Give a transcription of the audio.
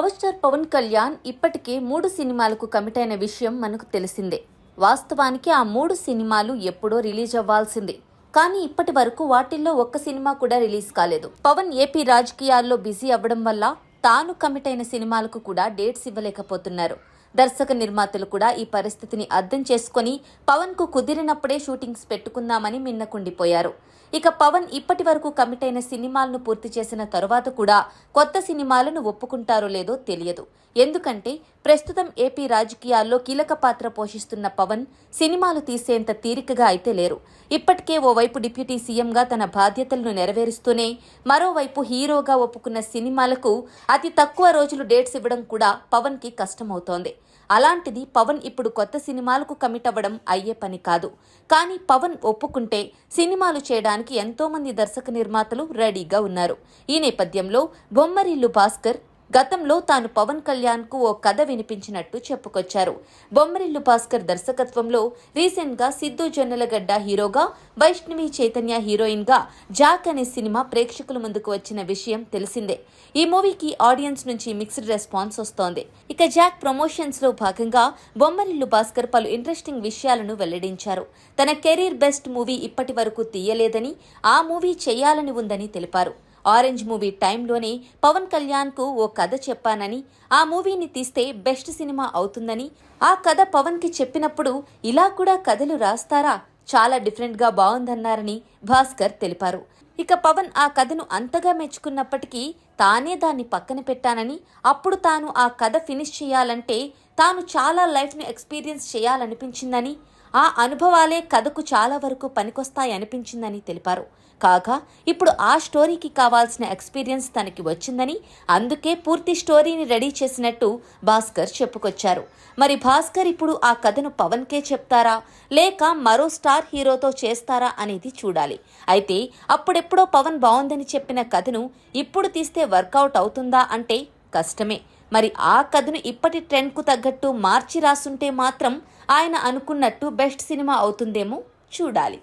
Power star Pawan Kalyan ఇప్పటికే మూడు సినిమాలకు కమిట్ అయిన విషయం మనకు తెలిసిందే. వాస్తవానికి ఆ మూడు సినిమాలు ఎప్పుడో రిలీజ్ అవ్వాల్సిందే. కానీ ఇప్పటి వరకు వాటిల్లో ఒక్క సినిమా కూడా రిలీజ్ కాలేదు. పవన్ ఏపీ రాజకీయాల్లో బిజీ అవ్వడం వల్ల తాను కమిట్ అయిన సినిమాలకు కూడా డేట్స్ ఇవ్వలేకపోతున్నారు. దర్శక నిర్మాతలు కూడా ఈ పరిస్థితిని అర్థం చేసుకొని పవన్కు కుదిరినప్పుడే షూటింగ్స్ పెట్టుకుందామని మిన్నకుండిపోయారు. ఇక పవన్ ఇప్పటి వరకు కమిట్ అయిన సినిమాలను పూర్తి చేసిన తరువాత కూడా కొత్త సినిమాలను ఒప్పుకుంటారో లేదో తెలియదు. ఎందుకంటే ప్రస్తుతం ఏపీ రాజకీయాల్లో కీలక పాత్ర పోషిస్తున్న పవన్ సినిమాలు తీసేంత తీరికగా అయితే లేరు. ఇప్పటికే ఓవైపు డిప్యూటీ సీఎంగా తన బాధ్యతలను నెరవేరుస్తూనే మరోవైపు హీరోగా ఒప్పుకున్న సినిమాలకు అతి తక్కువ రోజులు డేట్స్ ఇవ్వడం కూడా పవన్కి కష్టమవుతోంది. అలాంటిది పవన్ ఇప్పుడు కొత్త సినిమాలకు కమిట్ అవ్వడం అయ్యే పని కాదు. కానీ పవన్ ఒప్పుకుంటే సినిమాలు చేయడానికి ఎంతో మంది దర్శక నిర్మాతలు రెడీగా ఉన్నారు. ఈ నేపథ్యంలో బొమ్మరిల్లు భాస్కర్ గతంలో తాను పవన్ కళ్యాణ్కు ఓ కథ వినిపించినట్టు చెప్పుకొచ్చారు. బొమ్మరిల్లు భాస్కర్ దర్శకత్వంలో రీసెంట్గా సిద్ధు జొన్నలగడ్డ హీరోగా వైష్ణవి చైతన్య హీరోయిన్గా జాక్ అనే సినిమా ప్రేక్షకుల ముందుకు వచ్చిన విషయం తెలిసిందే. ఈ మూవీకి ఆడియన్స్ నుంచి మిక్స్డ్ రెస్పాన్స్ వస్తోంది. ఇక జాక్ ప్రమోషన్స్లో భాగంగా బొమ్మరిల్లు భాస్కర్ పలు ఇంట్రెస్టింగ్ విషయాలను వెల్లడించారు. తన కెరీర్ బెస్ట్ మూవీ ఇప్పటి వరకు తీయలేదని ఆ మూవీ చేయాలని ఉందని తెలిపారు. ఆరెంజ్ మూవీ టైంలోనే పవన్ కళ్యాణ్కు ఓ కథ చెప్పానని ఆ మూవీని తీస్తే బెస్ట్ సినిమా అవుతుందని ఆ కథ పవన్కి చెప్పినప్పుడు ఇలా కూడా కథలు రాస్తారా? చాలా డిఫరెంట్గా బాగుందన్నారని భాస్కర్ తెలిపారు. ఇక పవన్ ఆ కథను అంతగా మెచ్చుకున్నప్పటికీ తానే దాన్ని పక్కన పెట్టానని అప్పుడు తాను ఆ కథ ఫినిష్ చేయాలంటే తాను చాలా లైఫ్ను ఎక్స్పీరియన్స్ చేయాలనిపించిందని ఆ అనుభవాలే కథకు చాలా వరకు పనికొస్తాయనిపించిందని తెలిపారు. కాగా ఇప్పుడు ఆ స్టోరీకి కావాల్సిన ఎక్స్పీరియన్స్ తనకి వచ్చిందని అందుకే పూర్తి స్టోరీని రెడీ చేసినట్టు భాస్కర్ చెప్పుకొచ్చారు. మరి భాస్కర్ ఇప్పుడు ఆ కథను పవన్కే చెప్తారా? లేక మరో స్టార్ హీరోతో చేస్తారా అనేది చూడాలి. అయితే అప్పుడెప్పుడో పవన్ బాగుందని చెప్పిన కథను ఇప్పుడు తీస్తే వర్కౌట్ అవుతుందా అంటే కష్టమే. మరి ఆ కథను ఇప్పటి ట్రెండ్కు తగ్గట్టు మార్చి రాసుంటే మాత్రం ఆయన అనుకున్నట్టు బెస్ట్ సినిమా అవుతుందేమో చూడాలి.